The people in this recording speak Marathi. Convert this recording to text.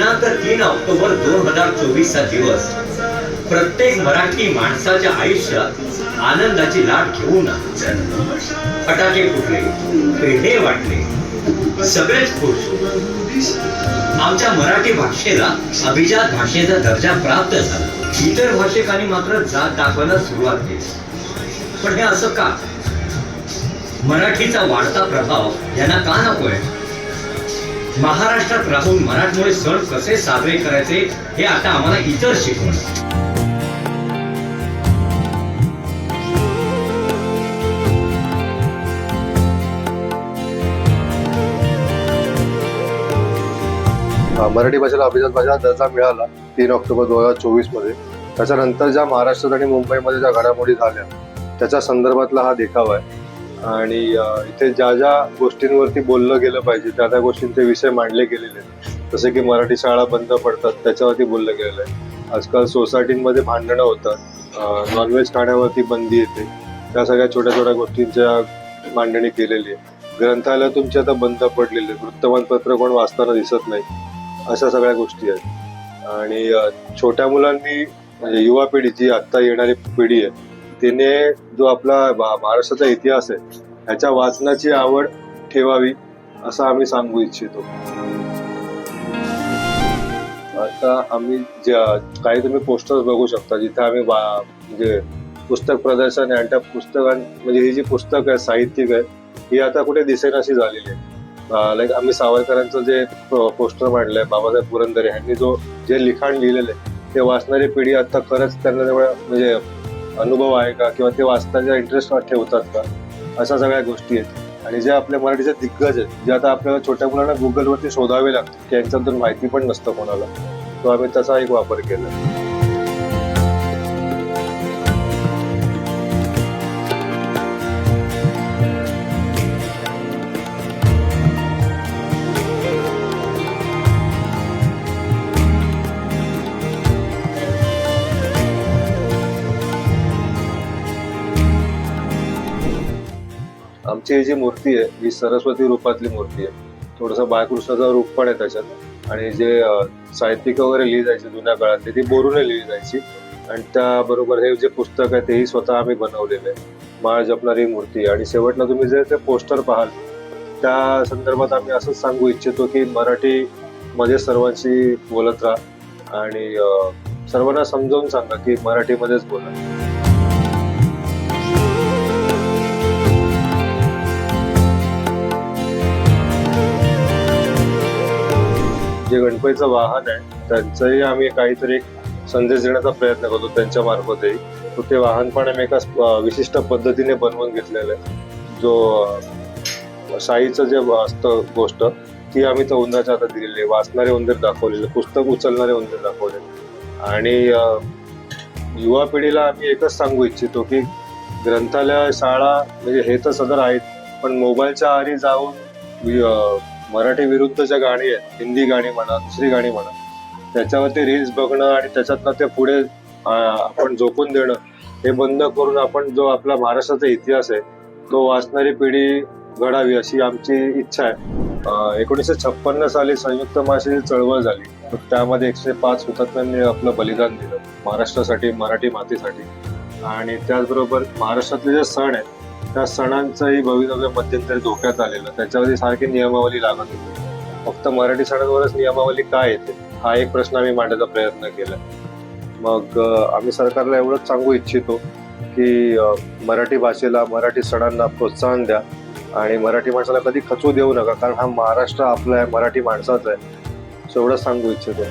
दिनांक तीन ऑक्टोबर दोन हजार चोवीस चा दिवस. प्रत्येक मराठी माणसाच्या आयुष्यात आनंदाची लाट घेऊन फटाके फुटले पेढे वाटले सगळेच खुश. आमच्या मराठी भाषेला अभिजात भाषेचा दर्जा प्राप्त झाला. इतर भाषिकांनी मात्र जात दाखवायला सुरुवात केली. पण हे असं का? मराठीचा वाढता प्रभाव यांना का नकोय महाराष्ट्रात राहून मराठमोळे सण कसे साजरे करायचे हे आता आम्हाला इतर शिकवण. मराठी भाषेला अभिजात भाषा दर्जा मिळाला तीन ऑक्टोबर दोन हजार चोवीसमध्ये त्याच्यानंतर ज्या महाराष्ट्रात आणि मुंबईमध्ये ज्या घडामोडी झाल्या त्याच्या संदर्भातला हा देखावा आहे. आणि इथे ज्या ज्या गोष्टींवरती बोललं गेलं पाहिजे त्या त्या गोष्टींचे विषय मांडले गेलेले आहेत. जसे की मराठी शाळा बंद पडतात त्याच्यावरती बोललं गेलेलं आहे. आजकाल सोसायटींमध्ये भांडणं होतात. नॉनव्हेज खाण्यावरती बंदी येते. त्या सगळ्या छोट्या छोट्या गोष्टींच्या मांडणी केलेली आहे. ग्रंथालय तुमची आता बंद पडलेली आहेत. वृत्तमानपत्र कोण वाचताना दिसत नाही. अशा सगळ्या गोष्टी आहेत. आणि छोट्या मुलांनी म्हणजे युवा पिढी जी आत्ता येणारी पिढी आहे तिने जो आपला महाराष्ट्राचा इतिहास आहे ह्याच्या वाचनाची आवड ठेवावी असं आम्ही सांगू इच्छितो. आता आम्ही ज्या काही तुम्ही पोस्टर्स बघू शकता जिथे आम्ही म्हणजे पुस्तक प्रदर्शन आणि त्या पुस्तकां म्हणजे ही जी पुस्तक आहे साहित्यिक आहे ही आता कुठे दिसेनाशी झालेली आहे. लाईक आम्ही सावरकरांचं जे पोस्टर मांडलंय बाबासाहेब पुरंदरे यांनी जो जे लिखाण लिहिलेलं आहे ते वाचणारी पिढी आता खरंच त्यांना म्हणजे अनुभव आहे का? किंवा ते वाचताना इंटरेस्ट ठेवतात का? अशा सगळ्या गोष्टी आहेत. आणि जे आपल्या मराठीचे दिग्गज आहेत जे आता आपल्याला छोट्या मुलांना गुगलवरती शोधावे लागतात की यांच्याबद्दल माहिती पण नसतं कोणाला. तो आम्ही त्याचा एक वापर केला. आमची ही जी मूर्ती आहे ही सरस्वती रूपातली मूर्ती आहे. थोडंसं बाळकृष्णाचं रूप पण आहे त्याच्यात. आणि जे साहित्यिक वगैरे लिहिली जायची जुन्या काळात ती बोरूने लिहिली जायची. आणि त्याबरोबर हे जे पुस्तक आहे तेही स्वतः आम्ही बनवलेलं आहे. माळ जपणारी मूर्ती. आणि शेवटला तुम्ही जे ते पोस्टर पाहाल त्या संदर्भात आम्ही असंच सांगू इच्छितो की मराठी मध्ये सर्वांशी बोलत राहा. आणि सर्वांना समजावून सांगा की मराठीमध्येच बोला. जे गणपतीचं वाहन आहे त्यांचंही आम्ही काहीतरी संदेश देण्याचा प्रयत्न करतो त्यांच्या मार्फतही. तो ते वाहन पण आम्ही एका विशिष्ट पद्धतीने बनवून घेतलेलं आहे. जो अं, शाईचं जे असतं गोष्ट ती आम्ही त्या उंदराच्या हातात दिलेली आहे. वाचणारे उंदीर दाखवलेले पुस्तक उचलणारे उंदीर दाखवले आणि युवा पिढीला आम्ही एकच सांगू इच्छितो की ग्रंथालय शाळा म्हणजे हे तर सदर आहेत पण मोबाईलच्या आरी जाऊन मराठी विरुद्धच्या गाणी आहेत हिंदी गाणी म्हणा दुसरी गाणी म्हणा त्याच्यावरती रील्स बघणं आणि त्याच्यातनं ते पुढे आपण झोकून देणं हे बंद करून आपण जो आपला महाराष्ट्राचा इतिहास आहे तो वाचणारी पिढी घडावी अशी आमची इच्छा आहे. एकोणीसशे छप्पन्न साली संयुक्त महाराष्ट्राची चळवळ झाली. त्यामध्ये एकशे पाच हुतात्म्यांनी आपलं बलिदान दिलं महाराष्ट्रासाठी मराठी मातीसाठी. आणि त्याचबरोबर महाराष्ट्रातले जे सण आहेत त्या सणांचंही भवितव्य मध्यंतरी धोक्यात आलेलं त्याच्यावरती सारखी नियमावली लागत होती. फक्त मराठी सणांवरच नियमावली काय येते? हा एक प्रश्न आम्ही मांडायचा प्रयत्न केला. मग आम्ही सरकारला एवढंच सांगू इच्छितो की मराठी भाषेला मराठी सणांना प्रोत्साहन द्या आणि मराठी माणसाला कधी खचू देऊ नका कारण हा महाराष्ट्र आपला आहे मराठी माणसाचा आहे. सो एवढंच सांगू इच्छितो.